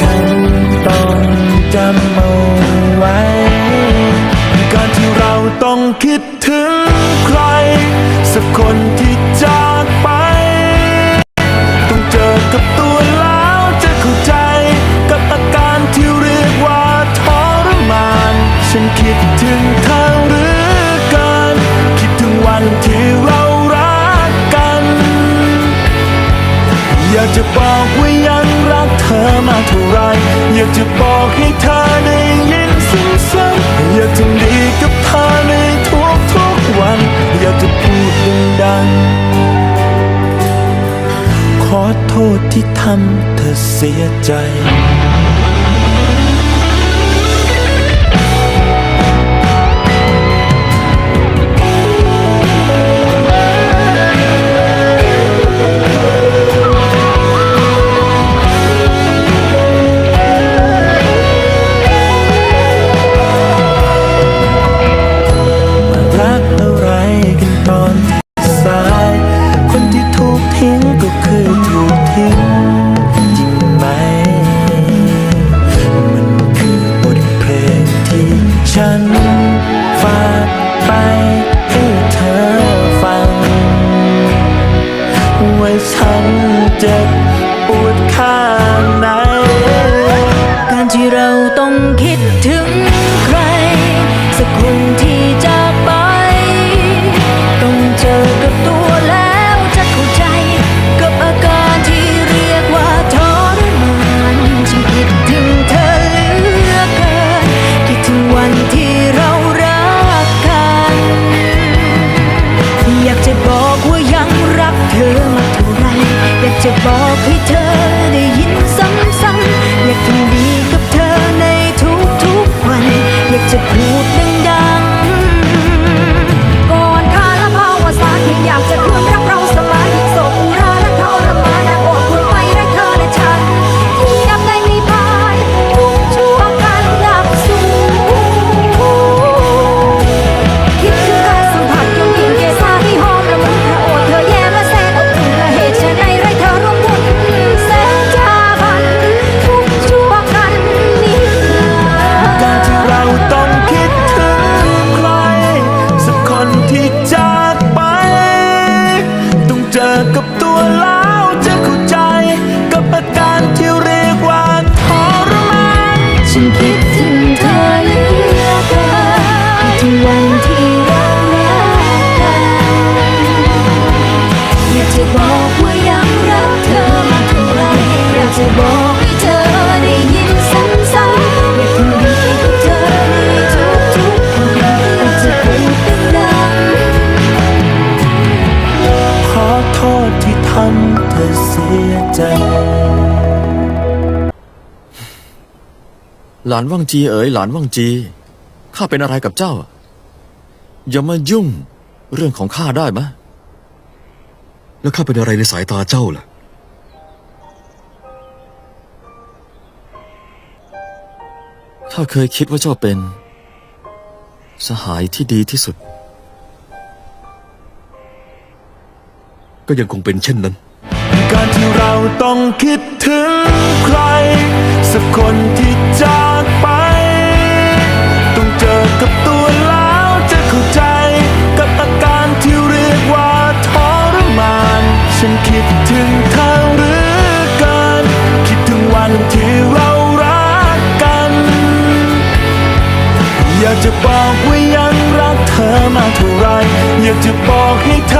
ฉันต้องจำเอาไว้ การที่เราต้องคิดถึงใคร สักคนที่จากไป ต้องเจอกับตัวแล้วจะเข้าใจ กับอาการที่เรียกว่าทรมาน ฉันคิดถึงเธอหรือกันคิดถึงวันที่เรารักกัน อยากจะบอกว่ายัง ธอมาเท่าไร อยากจะบอกให้เธอได้ยินซ้ำงอยากทำดีกับเธอในทุกทุกวัน อยากจะพูดดังขอโทษที่ทำเธอเสียใจ คิดถึงใคร สักคนที่จากไป ต้องเจอกับตัวแล้วจะเข้าใจ กับอาการที่เรียกว่าทรมานฉันคิดถึงเธอเหลือเกินคิดถึงวันที่เรารักกัน อยากจะบอกว่ายังรักเธอมากเท่าไรอยากจะบอกให้เธอ หลานว่างจีเอ๋ยหลานว่างจี ข้าเป็นอะไรกับเจ้า อย่ามายุ่งเรื่องของข้าได้ไหมแล้วข้าเป็นอะไรในสายตาเจ้าล่ะ ข้าเคยคิดว่าเจ้าเป็น สหายที่ดีที่สุด ก็ยังคงเป็นเช่นนั้น การที่เราต้องคิดถึงใคร สักคนที่จากไป ต้องเจอกับตัวแล้วจะเข้าใจ กับอาการที่เรียกว่าทรมาน ฉันคิดถึงเธอหรือเกิน คิดถึงวันที่เรารักกัน อยากจะบอกว่ายังรักเธอมากเท่าไร อยากจะบอกให้เธอ